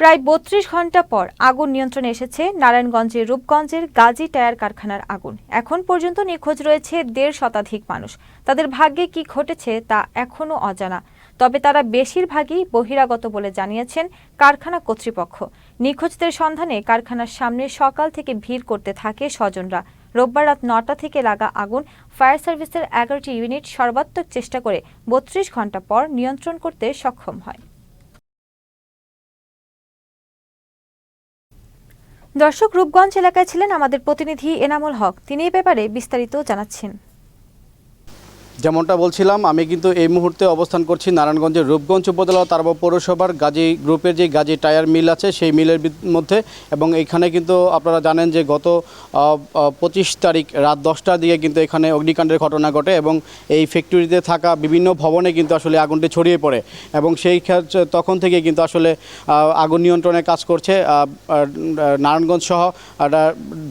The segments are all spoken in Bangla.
প্রায় বত্রিশ ঘণ্টা পর আগুন নিয়ন্ত্রণে এসেছে নারায়ণগঞ্জের রূপগঞ্জের গাজী টায়ার কারখানার আগুন। এখন পর্যন্ত নিখোঁজ রয়েছে দেড় শতাধিক মানুষ। তাদের ভাগ্যে কি ঘটেছে তা এখনও অজানা। তবে তারা বেশিরভাগই বহিরাগত বলে জানিয়েছেন কারখানা কর্তৃপক্ষ। নিখোঁজদের সন্ধানে কারখানার সামনে সকাল থেকে ভিড় করতে থাকে স্বজনরা। রোববার রাত নটা থেকে লাগা আগুন ফায়ার সার্ভিসের এগারোটি ইউনিট সর্বাত্মক চেষ্টা করে বত্রিশ ঘণ্টা পর নিয়ন্ত্রণ করতে সক্ষম হয়। দর্শক রূপগঞ্জ এলাকায় ছিলেন আমাদের প্রতিনিধি এনামুল হক। তিনি এ ব্যাপারে বিস্তারিত জানাচ্ছেন। যেমনটা বলছিলাম, আমি কিন্তু এই মুহূর্তে অবস্থান করছি নারায়ণগঞ্জের রূপগঞ্জ উপজেলা তারপর পৌরসভার গাজী গ্রুপের যে গাজী টায়ার মিল আছে, সেই মিলের মধ্যে। এবং এখানে কিন্তু আপনারা জানেন যে গত পঁচিশ তারিখ রাত দশটার দিকে কিন্তু এখানে অগ্নিকাণ্ডের ঘটনা ঘটে এবং এই ফ্যাক্টরিতে থাকা বিভিন্ন ভবনে কিন্তু আসলে আগুনটি ছড়িয়ে পড়ে। এবং সেই ক্ষেত্রে তখন থেকে কিন্তু আসলে আগুন নিয়ন্ত্রণে কাজ করছে নারায়ণগঞ্জ সহ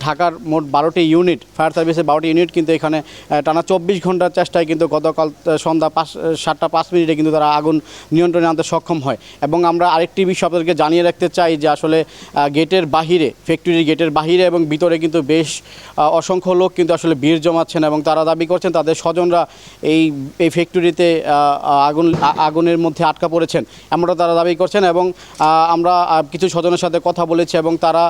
ঢাকার মোট বারোটি ইউনিট, ফায়ার সার্ভিসের বারোটি ইউনিট কিন্তু এখানে টানা চব্বিশ ঘণ্টার চেষ্টায় কিন্তু গতকাল সন্ধ্যা পাঁচ সাতটা পাঁচ মিনিটে কিন্তু তারা আগুন নিয়ন্ত্রণে আনতে সক্ষম হয়। এবং আমরা আরেকটি বিষয় আপনাদেরকে জানিয়ে রাখতে চাই যে আসলে গেটের বাহিরে ফ্যাক্টরির গেটের বাহিরে এবং ভিতরে কিন্তু বেশ অসংখ্য লোক কিন্তু আসলে ভিড় জমাচ্ছেন এবং তারা দাবি করছেন তাদের স্বজনরা এই এই ফ্যাক্টরিতে আগুন আগুনের মধ্যে আটকা পড়েছেন এমনটা তারা দাবি করছেন এবং আমরা কিছু স্বজনের সাথে কথা বলেছি এবং তারা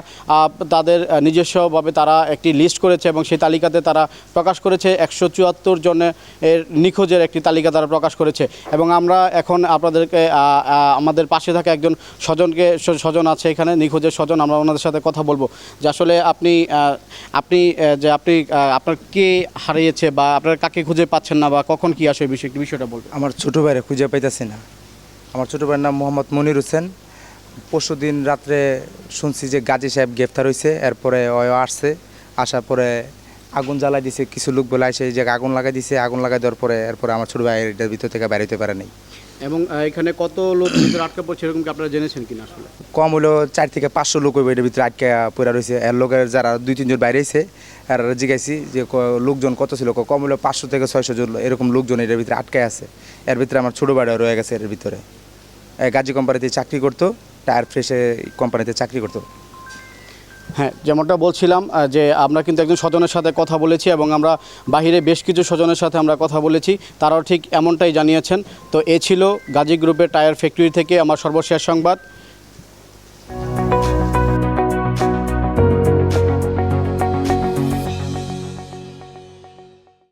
তাদের নিজস্বভাবে তারা একটি লিস্ট করেছে এবং সেই তালিকাতে তারা প্রকাশ করেছে একশো চুয়াত্তর জনের নিখোঁজের একটি তালিকা তারা প্রকাশ করেছে এবং আমরা এখন আপনাদেরকে আমাদের পাশে থাকা একজন স্বজনকে, স্বজন আছে এখানে, নিখোঁজের স্বজন, আমরা ওনাদের সাথে কথা বলব। যে আসলে আপনি আপনি যে আপনি আপনার কে হারিয়েছে বা আপনার কাকে খুঁজে পাচ্ছেন না বা কখন কি আসে বিষয় বিষয়টা বলবেন। আমার ছোটো ভাইরে খুঁজে পাইতেছি না। আমার ছোটো ভাইয়ের নাম মোহাম্মদ মনির হোসেন। পরশু দিন রাত্রে শুনছি যে গাজী সাহেব গ্রেফতার হয়েছে এরপরে ওয় আসছে, আসার পরে আগুন জ্বালাই দিছে কিছু লোক বলে আসে যে আগুন লাগাই দিছে আগুন লাগাই দেওয়ার পরে এরপরে আমার ছোট ভাই এটার ভিতর থেকে বেরোতে পারে নাই। এবং এখানে কত লোক ভিতরে আটকে পড়ছে এরকম কি আপনারা জেনেছেন কিনা আসলে? কম হলো চার থেকে পাঁচশো লোক ওই এটার ভিতরে আটকে পড়ে রয়েছে। এর লোকের যারা দুই তিনজন বাইরে এসে আর জিজ্ঞাসি যে লোকজন কত ছিল কম হলো পাঁচশো থেকে ছয়শো জন এরকম লোকজন এটার ভিতরে আটকে আছে। এর ভিতরে আমার ছোটো বাড়ি রয়ে গেছে এর ভিতরে। গাজী কোম্পানিতে চাকরি করতো টায়ার ফ্রেশে কোম্পানিতে চাকরি করতো। হ্যাঁ যেমনটা বলছিলাম যে আমরা কিন্তু একজন স্বজনের সাথে কথা বলেছি এবং আমরা বাহিরে বেশ কিছু স্বজনের সাথে আমরা কথা বলেছি, তারাও ঠিক এমনটাই জানিয়েছেন। তো এ ছিল গাজী গ্রুপের টায়ার ফ্যাক্টরি থেকে আমার সর্বশেষ সংবাদ।